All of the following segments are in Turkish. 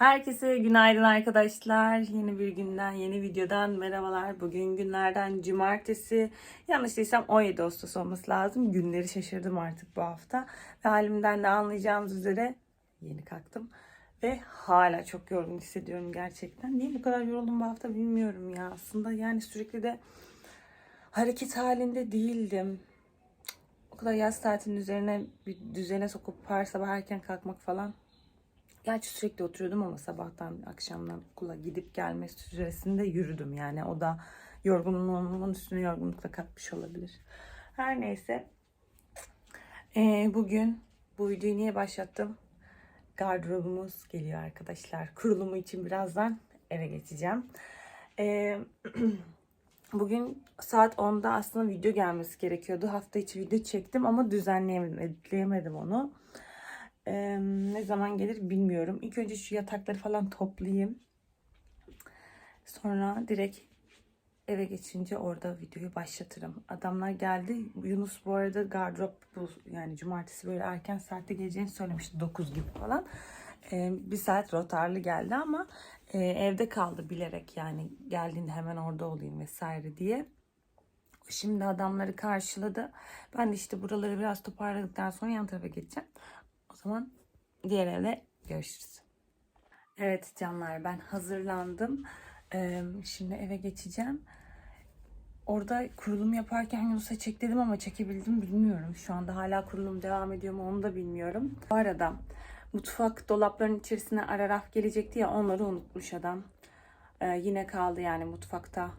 Herkese günaydın arkadaşlar. Yeni bir günden, yeni videodan merhabalar. Bugün günlerden cumartesi. Yanlış değilsem 17 Ağustos olması lazım. Günleri şaşırdım artık bu hafta. Ve halimden de anlayacağınız üzere yeni kalktım. Ve hala çok yorgun hissediyorum gerçekten. Niye bu kadar yoruldum bu hafta bilmiyorum ya. Aslında yani sürekli de hareket halinde değildim. O kadar yaz tatilinin üzerine bir düzene sokup her sabah erken kalkmak falan Gerçi sürekli oturuyordum ama sabahtan akşamdan okula gidip gelme süresinde yürüdüm. Yani o da yorgunluğumun üstüne yorgunlukla katmış olabilir. Her neyse. Ee, bugün bu videoyu niye başlattım? Gardırobumuz geliyor arkadaşlar. Kurulumu için birazdan eve geçeceğim. Ee, bugün saat 10'da aslında video gelmesi gerekiyordu. Hafta içi video çektim ama düzenleyemedim, onu. Ee, ne zaman gelir bilmiyorum. İlk önce şu yatakları falan toplayayım. Sonra direkt eve geçince orada videoyu başlatırım. Adamlar geldi. Yunus bu arada gardırop bu yani cumartesi böyle erken saatte geleceğini söylemişti 9 gibi falan. Ee, bir saat rotarlı geldi ama e, evde kaldı bilerek yani geldiğinde hemen orada olayım vesaire diye. Şimdi adamları karşıladı. Ben de işte buraları biraz toparladıktan sonra yan tarafa geçeceğim. Zaman diğer evde görüşürüz. Evet canlar ben hazırlandım. Şimdi eve geçeceğim. Orada kurulum yaparken Yunus'a çek dedim ama çekebildim bilmiyorum. Şu anda hala kurulum devam ediyor mu onu da bilmiyorum. Bu arada mutfak dolaplarının içerisine ara raf gelecekti ya onları unutmuş adam. Ee, yine kaldı yani mutfakta.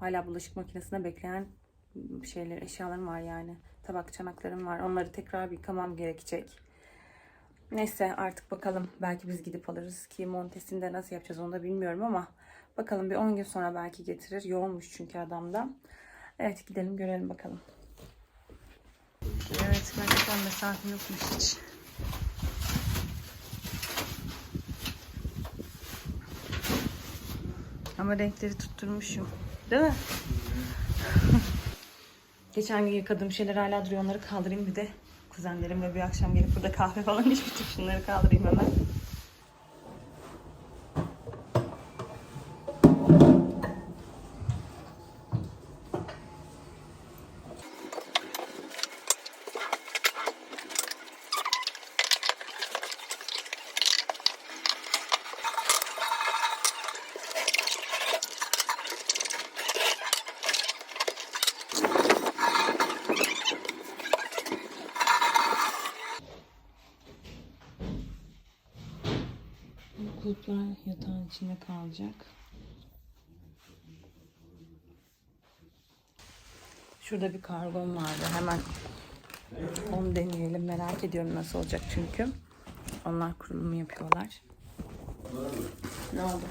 Hala bulaşık makinesine bekleyen şeyler, eşyalarım var yani. Tabak çanaklarım var. Onları tekrar yıkamam gerekecek. Neyse artık bakalım. Belki biz gidip alırız ki montesini de nasıl yapacağız onu da bilmiyorum ama bakalım bir 10 gün sonra belki getirir. Yoğunmuş çünkü adamda. Evet gidelim görelim bakalım. Evet gerçekten mesafe yokmuş hiç. Ama renkleri tutturmuşum. Değil mi? Geçen gün yıkadığım şeyler hala duruyor. Onları kaldırayım bir de kuzenlerimle bir akşam gelip burada kahve falan içmiştik. Şunları kaldırayım hemen. İçinde kalacak. Şurada bir kargom vardı. Hemen onu deneyelim. Merak ediyorum nasıl olacak çünkü. Onlar kurulumu yapıyorlar. Ne oldu?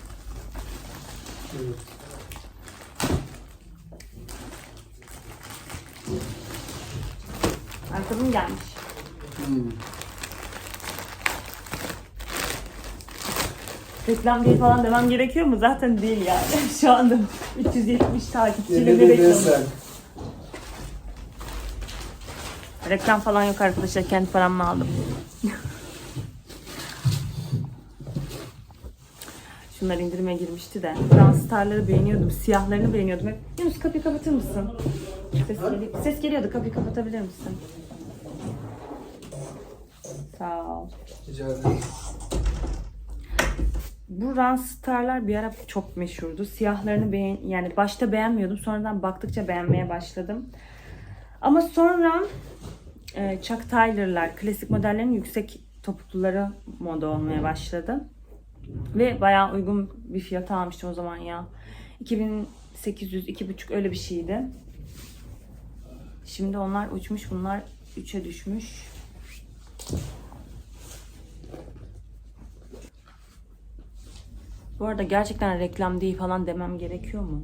Ayakkabım gelmiş. Reklam değil falan demem gerekiyor mu? Zaten değil yani. Şu anda 370 takipçiyle ne reklamı? Reklam falan yok arkadaşlar. Kendi paramla aldım. Şunlar indirime girmişti de. Ben starları beğeniyordum. Siyahlarını beğeniyordum. Hep. Yunus kapıyı kapatır mısın? Ses, geliyor. Ses geliyordu. Kapıyı kapatabilir misin? Sağ ol. Rica ederim. Bu Ranstar'lar bir ara çok meşhurdu. Siyahlarını beğen yani başta beğenmiyordum. Sonradan baktıkça beğenmeye başladım. Ama sonra e, Chuck Taylor'lar, klasik modellerin yüksek topukluları moda olmaya başladı. Ve bayağı uygun bir fiyata almıştım o zaman ya. 2800, 2,5 öyle bir şeydi. Şimdi onlar uçmuş, bunlar 3'e düşmüş. Bu arada gerçekten reklam değil falan demem gerekiyor mu?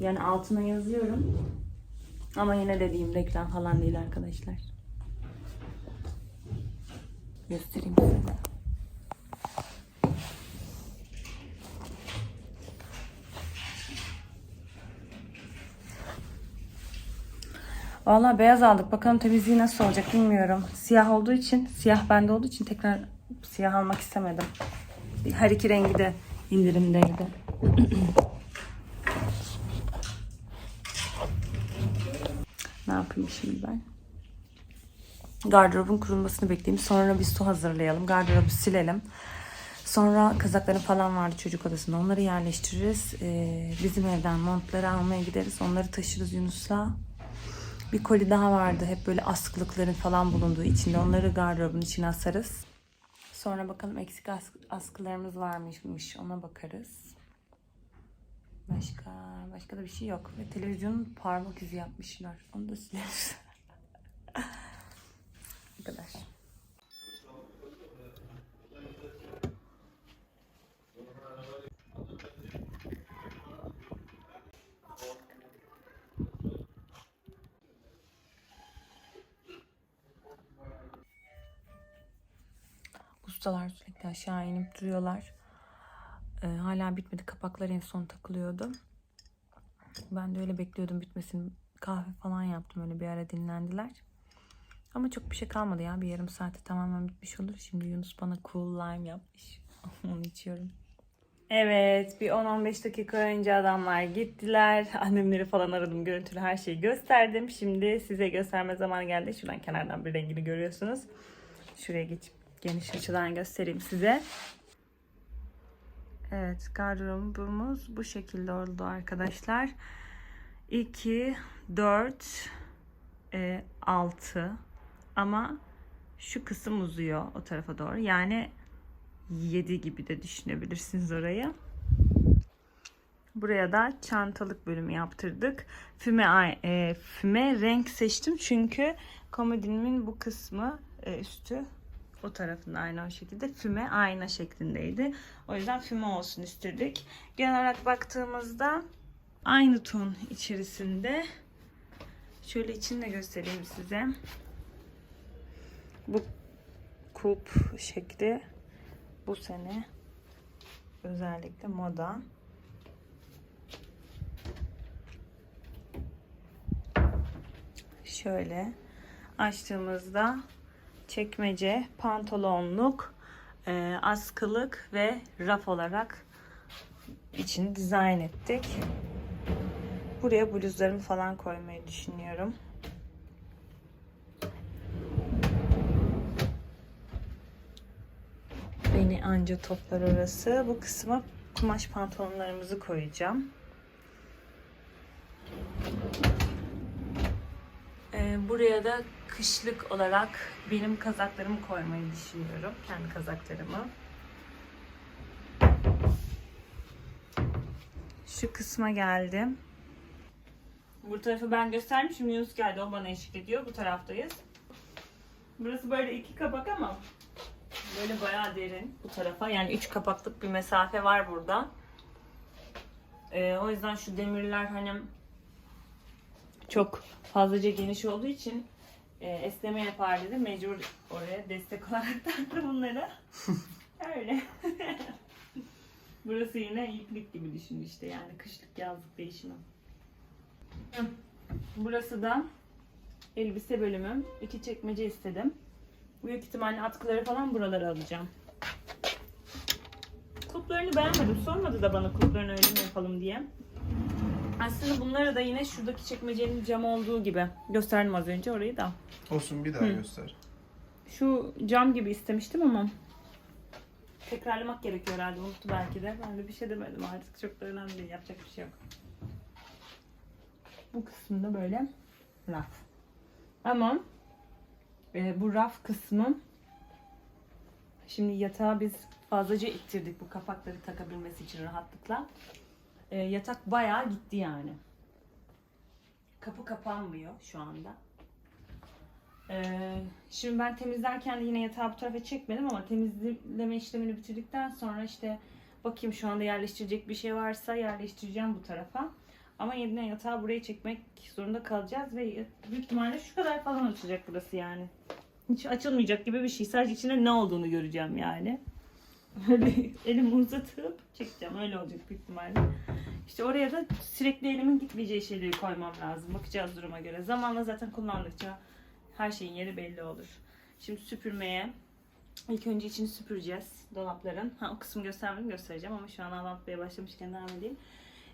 Yani altına yazıyorum. Ama yine dediğim reklam falan değil arkadaşlar. Göstereyim size. Vallahi beyaz aldık. Bakalım temizliği nasıl olacak bilmiyorum. Siyah olduğu için, siyah bende olduğu için tekrar Siyah almak istemedim. Her iki rengi de indirimdeydi. ne yapayım şimdi ben? Gardırobun kurulmasını bekleyeyim. Sonra bir su hazırlayalım. Gardırobu silelim. Sonra kazaklarım falan vardı çocuk odasında. Onları yerleştiririz. Ee, bizim evden montları almaya gideriz. Onları taşırız Yunus'la. Bir koli daha vardı. Hep böyle askılıkların falan bulunduğu içinde. Onları gardırobun içine asarız. Sonra bakalım eksik as- askılarımız var mıymış ona bakarız. Başka başka da bir şey yok. Ve televizyonun parmak izi yapmışlar. Onu da sileriz. Bu kadar. Ustalar sürekli aşağı inip duruyorlar. Ee, hala bitmedi. Kapaklar en son takılıyordu. Ben de öyle bekliyordum bitmesini. Kahve falan yaptım öyle bir ara dinlendiler. Ama çok bir şey kalmadı ya. Bir yarım saate tamamen bitmiş olur. Şimdi Yunus bana cool lime yapmış. Onu içiyorum. Evet bir 10-15 dakika önce adamlar gittiler. Annemleri falan aradım. Görüntülü her şeyi gösterdim. Şimdi size gösterme zamanı geldi. Şuradan kenardan bir rengini görüyorsunuz. Şuraya geçip geniş açıdan göstereyim size. Evet gardırobumuz bu şekilde oldu arkadaşlar. 2, 4, 6 ama şu kısım uzuyor o tarafa doğru. Yani 7 gibi de düşünebilirsiniz orayı. Buraya da çantalık bölümü yaptırdık. Füme, e, füme renk seçtim çünkü komodinimin bu kısmı e, üstü o tarafında aynı o şekilde füme ayna şeklindeydi. O yüzden füme olsun istedik. Genel olarak baktığımızda aynı ton içerisinde. Şöyle içini de göstereyim size. Bu kulp şekli bu sene özellikle moda. Şöyle açtığımızda çekmece, pantolonluk, e, askılık ve raf olarak içini dizayn ettik. Buraya bluzlarımı falan koymayı düşünüyorum. Beni anca toplar orası. Bu kısma kumaş pantolonlarımızı koyacağım. Ee, buraya da kışlık olarak benim kazaklarımı koymayı düşünüyorum. Kendi kazaklarımı. Şu kısma geldim. Bu tarafı ben gösterdim. Şimdi Yunus geldi. O bana eşlik ediyor. Bu taraftayız. Burası böyle iki kapak ama böyle bayağı derin bu tarafa. Yani üç kapaklık bir mesafe var burada. Ee, o yüzden şu demirler hani çok fazlaca geniş olduğu için e, esneme yapar dedi. Mecbur oraya destek olarak taktım bunları. Öyle. Burası yine iplik gibi düşün işte yani kışlık yazlık değişimi. Burası da elbise bölümüm. İki çekmece istedim. Büyük ihtimalle atkıları falan buralara alacağım. Kulplarını beğenmedim. Sormadı da bana kulplarını öyle mi yapalım diye. Aslında bunları da yine şuradaki çekmecenin cam olduğu gibi gösterdim az önce orayı da. Olsun bir daha Hı. göster. Şu cam gibi istemiştim ama tekrarlamak gerekiyor herhalde. Unuttu belki de. Ben de bir şey demedim artık. Çok da önemli değil. Yapacak bir şey yok. Bu kısımda böyle raf. Ama e, bu raf kısmı şimdi yatağı biz fazlaca ittirdik bu kapakları takabilmesi için rahatlıkla. E, yatak bayağı gitti yani. Kapı kapanmıyor şu anda. Ee, şimdi ben temizlerken yine yatağı bu tarafa çekmedim ama temizleme işlemini bitirdikten sonra işte bakayım şu anda yerleştirecek bir şey varsa yerleştireceğim bu tarafa. Ama yine yatağı buraya çekmek zorunda kalacağız ve büyük ihtimalle şu kadar falan açılacak burası yani. Hiç açılmayacak gibi bir şey. Sadece içinde ne olduğunu göreceğim yani. Böyle elimi uzatıp çekeceğim. Öyle olacak büyük ihtimalle. İşte oraya da sürekli elimin gitmeyeceği şeyleri koymam lazım. Bakacağız duruma göre. Zamanla zaten kullandıkça her şeyin yeri belli olur. Şimdi süpürmeye İlk önce içini süpüreceğiz dolapların. Ha o kısmı göstermedim göstereceğim ama şu an anlatmaya başlamışken devam edeyim.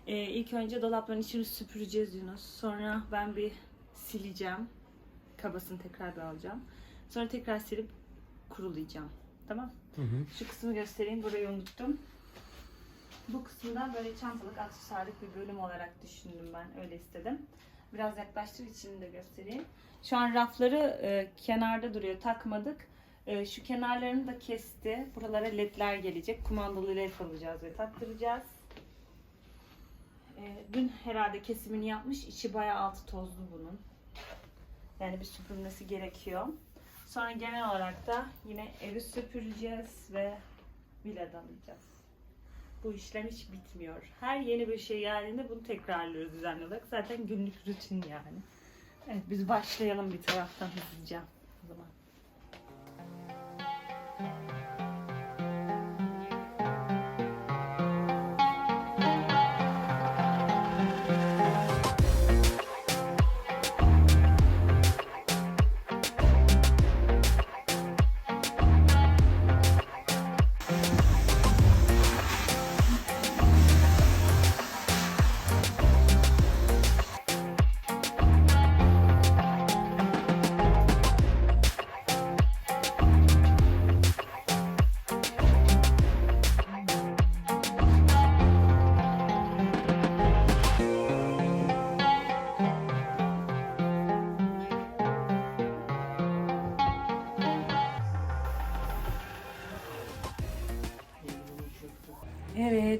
Ee, ilk önce dolapların içini süpüreceğiz Yunus. Sonra ben bir sileceğim. Kabasını tekrar bir alacağım. Sonra tekrar silip kurulayacağım. Tamam. Şu kısmı göstereyim. Burayı unuttum. Bu kısımda böyle çantalık aksesuarlık bir bölüm olarak düşündüm ben. Öyle istedim. Biraz yaklaştır içini de göstereyim. Şu an rafları e, kenarda duruyor. Takmadık. E, şu kenarlarını da kesti. Buralara ledler gelecek. Kumandalı led alacağız ve taktıracağız. E, dün herhalde kesimini yapmış. İçi bayağı altı tozlu bunun. Yani bir süpürmesi gerekiyor. Sonra genel olarak da yine evi süpüreceğiz ve villa alacağız. Bu işlem hiç bitmiyor. Her yeni bir şey geldiğinde bunu tekrarlıyoruz düzenli olarak. Zaten günlük rutin yani. Evet biz başlayalım bir taraftan hızlıca o zaman.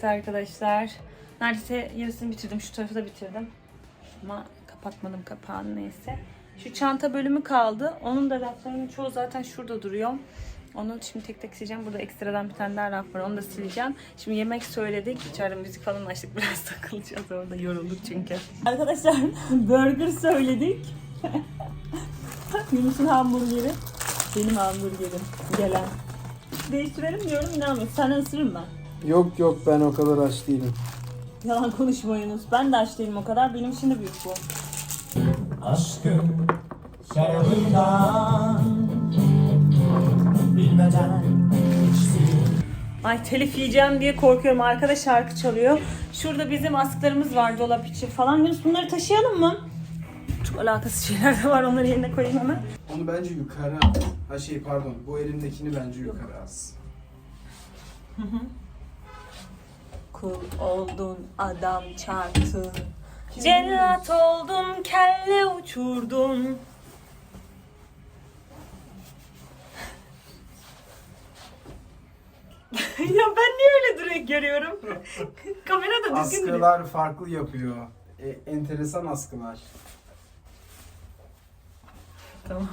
Arkadaşlar. Neredeyse yarısını bitirdim. Şu tarafı da bitirdim. Ama kapatmadım kapağını neyse. Şu çanta bölümü kaldı. Onun da raflarının çoğu zaten şurada duruyor. Onu şimdi tek tek sileceğim. Burada ekstradan bir tane daha raf var. Onu da sileceğim. Şimdi yemek söyledik. İçeride müzik falan açtık. Biraz takılacağız orada. Yorulduk çünkü. Arkadaşlar burger söyledik. Yunus'un hamburgeri. Benim hamburgerim. Gelen. Değiştirelim diyorum inanmıyor. Sen ısırırım ben. Yok yok ben o kadar aç değilim. Yalan konuşma Yunus. Ben de aç değilim o kadar. Benim için de büyük bu. Aşkım şarabından Bilmeden Ay telif yiyeceğim diye korkuyorum. Arkada şarkı çalıyor. Şurada bizim askılarımız var dolap için falan. Yunus bunları taşıyalım mı? Çok alakasız şeyler de var. Onları yerine koyayım hemen. Onu bence yukarı at. Ha şey pardon bu elimdekini bence yukarı as. Kul oldun adam çarptın. Cellat oldun kelle uçurdun. ya ben niye öyle direkt görüyorum? Kamerada düzgün duruyor. Askılar farklı yapıyor. E, enteresan askılar. Tamam.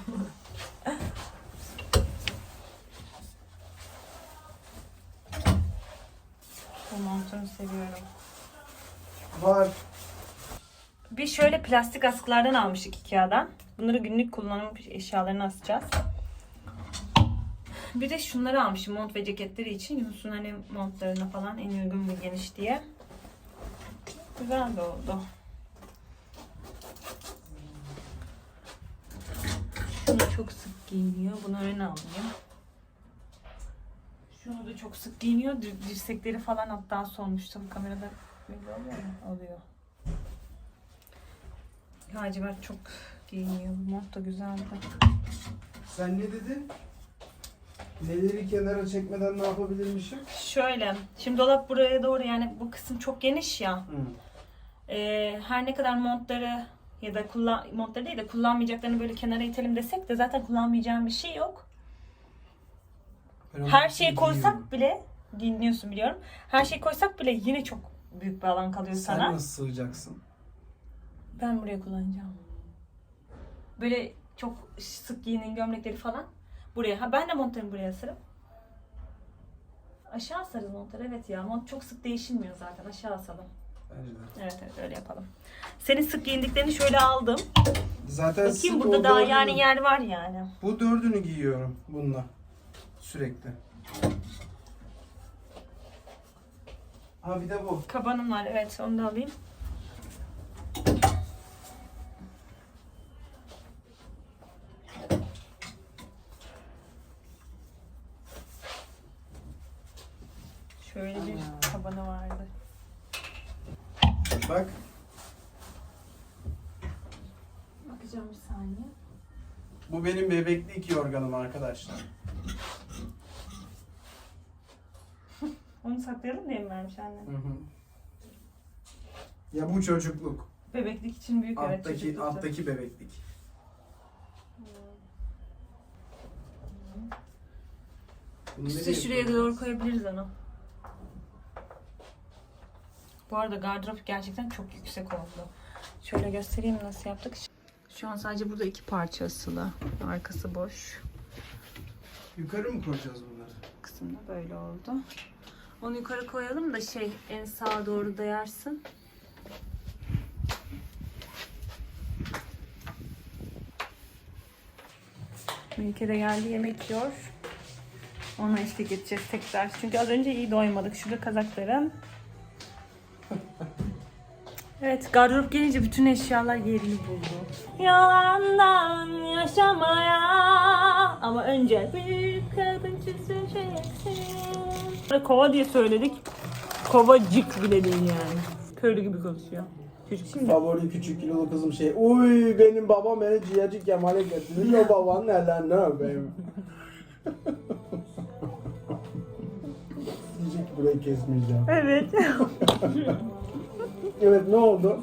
Bu montunu seviyorum. Var. Bir şöyle plastik askılardan almıştık Ikea'dan. Bunları günlük kullanım eşyalarına asacağız. Bir de şunları almışım mont ve ceketleri için. Yunus'un hani montlarına falan en uygun ve geniş diye. Güzel de oldu. Şunu çok sık giyiniyor. Bunu öne alayım. Şunu da çok sık giyiniyor. Dir- Dirsekleri falan hatta solmuş. Tabii kamerada belli oluyor mu? Oluyor. Lacivert çok giyiniyor. Bu mont da güzeldi. Sen ne dedin? Neleri kenara çekmeden ne yapabilirmişim? Şöyle. Şimdi dolap buraya doğru yani bu kısım çok geniş ya. Hı. Ee, her ne kadar montları ya da kullan montları değil de kullanmayacaklarını böyle kenara itelim desek de zaten kullanmayacağım bir şey yok. Her şeyi koysak giyiyorum. bile dinliyorsun biliyorum. Her şeyi koysak bile yine çok büyük bir alan kalıyor Sen sana. nasıl sığacaksın? Ben buraya kullanacağım. Böyle çok sık giyinen gömlekleri falan buraya. Ha ben de montlarımı buraya asarım. Aşağı asarız montları evet ya. Mont çok sık değişilmiyor zaten. Aşağı asalım. Bence de. Evet evet öyle yapalım. Senin sık giyindiklerini şöyle aldım. Zaten Bakayım sık burada o daha dördünü- yani yer var yani. Bu dördünü giyiyorum bununla. Sürekli. Ha bir de bu. Kabanım var evet onu da alayım. Şöyle bir tabanı vardı. Bak Bakacağım bir saniye. bu benim bebeklik yorganım arkadaşlar. Onu saklayalım diye mi vermiş anne? Hı hı. Ya bu çocukluk. Bebeklik için büyük evet Alttaki çocuklukta. alttaki bebeklik. Bunu İşte şuraya koyacağız? doğru koyabiliriz onu. Bu arada gardırop gerçekten çok yüksek oldu. Şöyle göstereyim nasıl yaptık. Şu an sadece burada iki parça asılı. Arkası boş. Yukarı mı koyacağız bunları? kısımda böyle oldu. Onu yukarı koyalım da şey en sağa doğru dayarsın. Melike de geldi yemek yiyor. Ona eşlik edeceğiz tekrar. Çünkü az önce iyi doymadık. Şurada kazaklarım. Evet, gardırop gelince bütün eşyalar yerini buldu. Yalandan yaşamaya ama önce bir kadın çizeceksin. Kova diye söyledik. Kovacık bile değil yani. Köylü gibi konuşuyor. Çocuk şimdi. Favori küçük kilolu kızım şey. Uy benim babam beni ciğerci Kemal'e getirmiş. O babanın ellerinden öpeyim. Diyecek ki burayı kesmeyeceğim. Evet. Evet ne oldu?